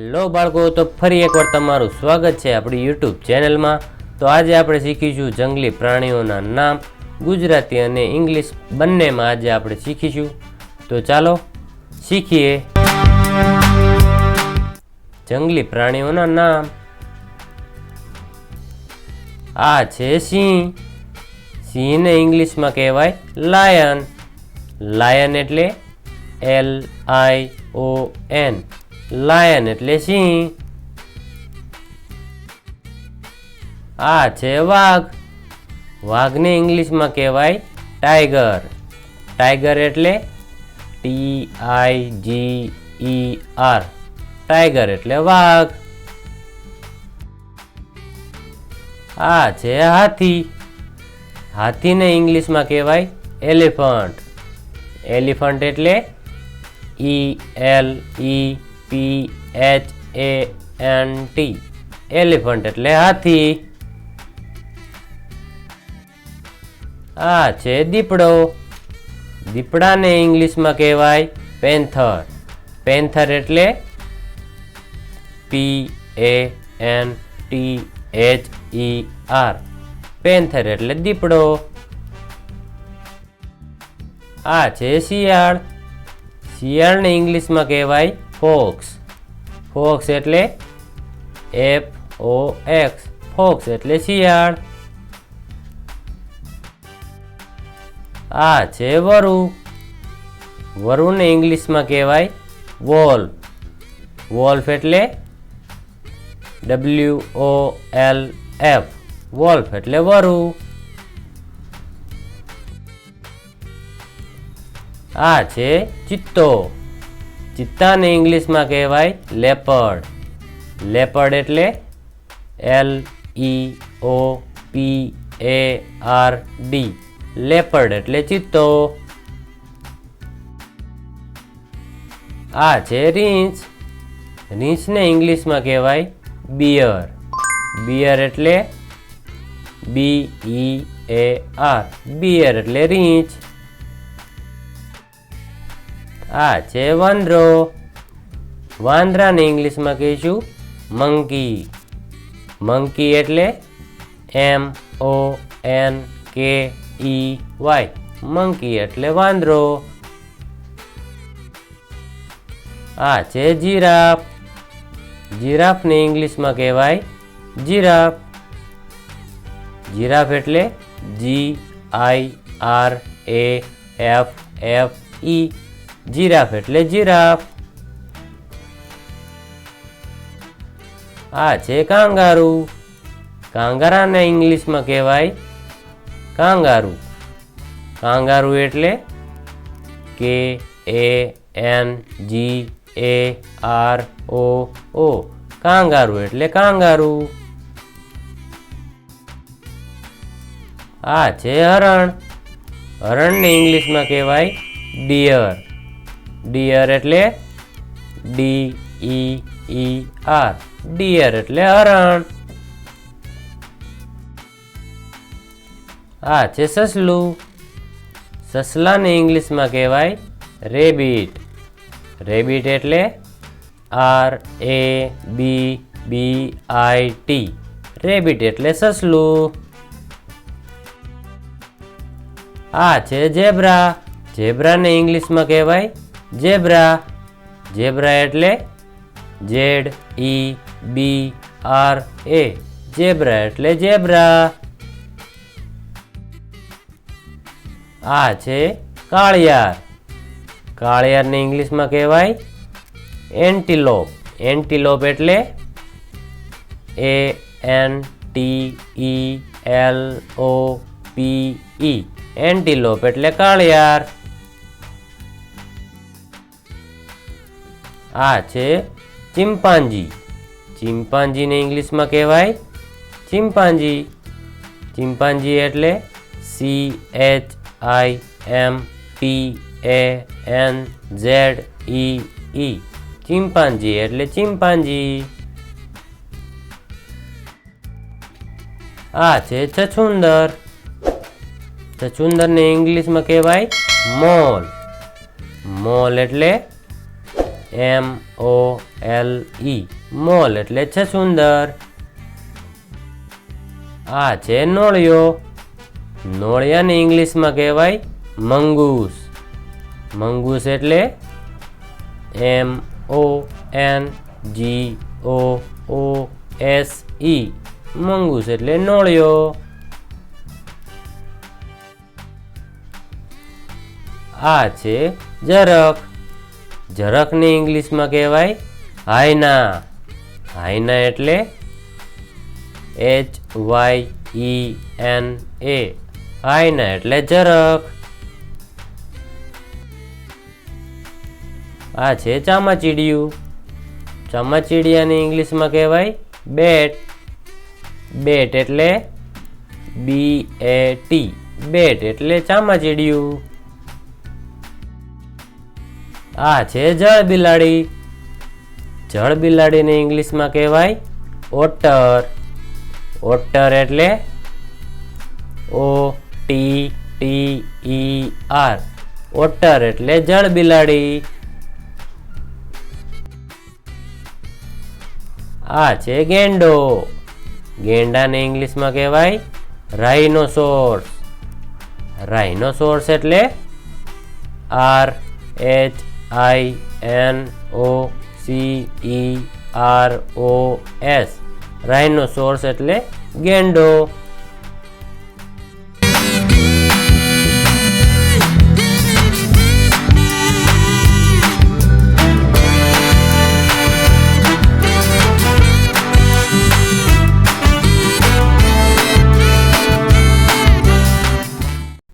Hello બાળકો, તો ફરી એકવાર તમારું સ્વાગત છે આપણી યુટ્યુબ ચેનલમાં. તો આજે આપણે શીખીશું જંગલી પ્રાણીઓના નામ, ગુજરાતી અને ઇંગ્લિશ બંનેમાં આજે આપણે શીખીશું. તો ચાલો શીખીએ. જંગલી પ્રાણીઓના નામ. આ છે સિંહ. સિંહને ઇંગ્લિશમાં કહેવાય લાયન. લાયન એટલે L I O N lion એટલે સિંહ. આ છે વાઘ. વાઘને ઇંગ્લિશમાં કહેવાય ટાઈગર. ટાઈગર એટલે T I G E R. Tiger એટલે વાઘ. આ છે હાથી. હાથીને ઇંગ્લિશમાં કહેવાય એલિફન્ટ. એલિફન્ટ એટલે E L E P H A N T elephant એટલે હાથી. આ છે દીપડો. દીપડાને ઇંગ્લિશમાં કહેવાય પેન્થર. પેન્થર એટલે P A N T H E R panther એટલે દીપડો. આ છે શિયાળ. શિયાળને ઇંગ્લિશમાં કહેવાય ફોક્સ. ફોક્સ એટલે એફ ઓ એક્સ. ફોક્સ એટલે શિયાળ. આ છે વરુ. વરુને ઇંગ્લિશમાં કહેવાય વોલ્ફ વોલ્ફ એટલે W O L F. Wolf એટલે વરુ. આ છે ચિત્તો. ચિત્તાને ઇંગ્લિશમાં કહેવાય લેપર્ડ લેપર્ડ એટલે L E O P A R D leopard એટલે ચિત્તો. આ છે રીંછ. રીંછને ઇંગ્લિશમાં કહેવાય બિયર બિયર એટલે બી ઈ એ આર બિયર એટલે રીંછ. આ છે વાંદરો. વાંદરાને ઇંગ્લિશમાં કહીશું મંકી. મંકી એટલે એમ, ઓ, એન, કે, ઈ, વાય. મંકી એટલે વાંદરો. આ છે જીરાફ. જીરાફને ઇંગ્લિશમાં કહેવાય જીરાફ. જીરાફ એટલે G I R A F F E. Giraffe એટલે જીરાફ. આ છે કાંગારુ. કાંગારાને ઇંગ્લિશમાં કહેવાય કાંગારુ. કાંગારુ એટલે કે A N G A R O O. Kangaroo એટલે કાંગારુ. આ છે હરણ. હરણને ઇંગ્લિશમાં કહેવાય ડિયર. ડિયર એટલે D E E R deer એટલે હરણ. આ છે સસલું. સસલાને ઇંગ્લિશમાં કહેવાય રેબિટ. રેબિટ એટલે R A B B I T rabbit એટલે સસલું. આ છે ઝેબ્રા. ઝેબ્રાને ઇંગ્લિશમાં કહેવાય ઝેબ્રા જેબ્રા એટલે ઝેડ ઈ બી આર એ જેબ્રા એટલે જેબ્રા. આ છે કાળિયાર. કાળિયારને ઇંગ્લિશમાં કહેવાય એન્ટીલોપ. એન્ટીલોપ એટલે A N T E L O P E antelope એટલે કાળિયાર. આ છે ચિમ્પાન્જી ચિમ્પાન્જીને ઇંગ્લિશમાં કહેવાય ચિમ્પાન્જી ચિમ્પાન્જી એટલે C H I M P A N Z E E chimpanzee એટલે ચિમ્પાન્જી આ છે છછુંદર. છછુંદરને ઇંગ્લિશમાં કહેવાય મોલ. મોલ એટલે એમ ઓ એલ ઈ મોલ એટલે છે સુંદર. આ છે નોળિયો. નોળિયાને ઇંગ્લિશમાં કહેવાય મંગૂસ. મંગૂસ એટલે એમ ઓ એન જી ઓ ઓ એસ ઈ મંગૂસ એટલે નોળિયો. આ છે જરખ. જરખને ઇંગ્લિશમાં કહેવાય હાયના. હાયના એટલે H Y E N A hyena એટલે જરખ આ છે ચામાચીડિયું. ચામાચીડિયાને ઇંગ્લિશમાં કહેવાય બેટ. બેટ એટલે બી એ ટી બેટ એટલે ચામાચીડિયું. આ છે જળ બિલાડી. જળ બિલાડીને ઇંગ્લિશમાં કહેવાય ઓટર. ઓટર એટલે O T T E R. Otter એટલે જળ બિલાડી. આ છે ગેંડો. ગેંડાને ઇંગ્લિશમાં કહેવાય રાઇનોસોર્સ રાઇનોસોર્સ એટલે R, H I N O C E R O S rhinoceros એટલે ગેંડો.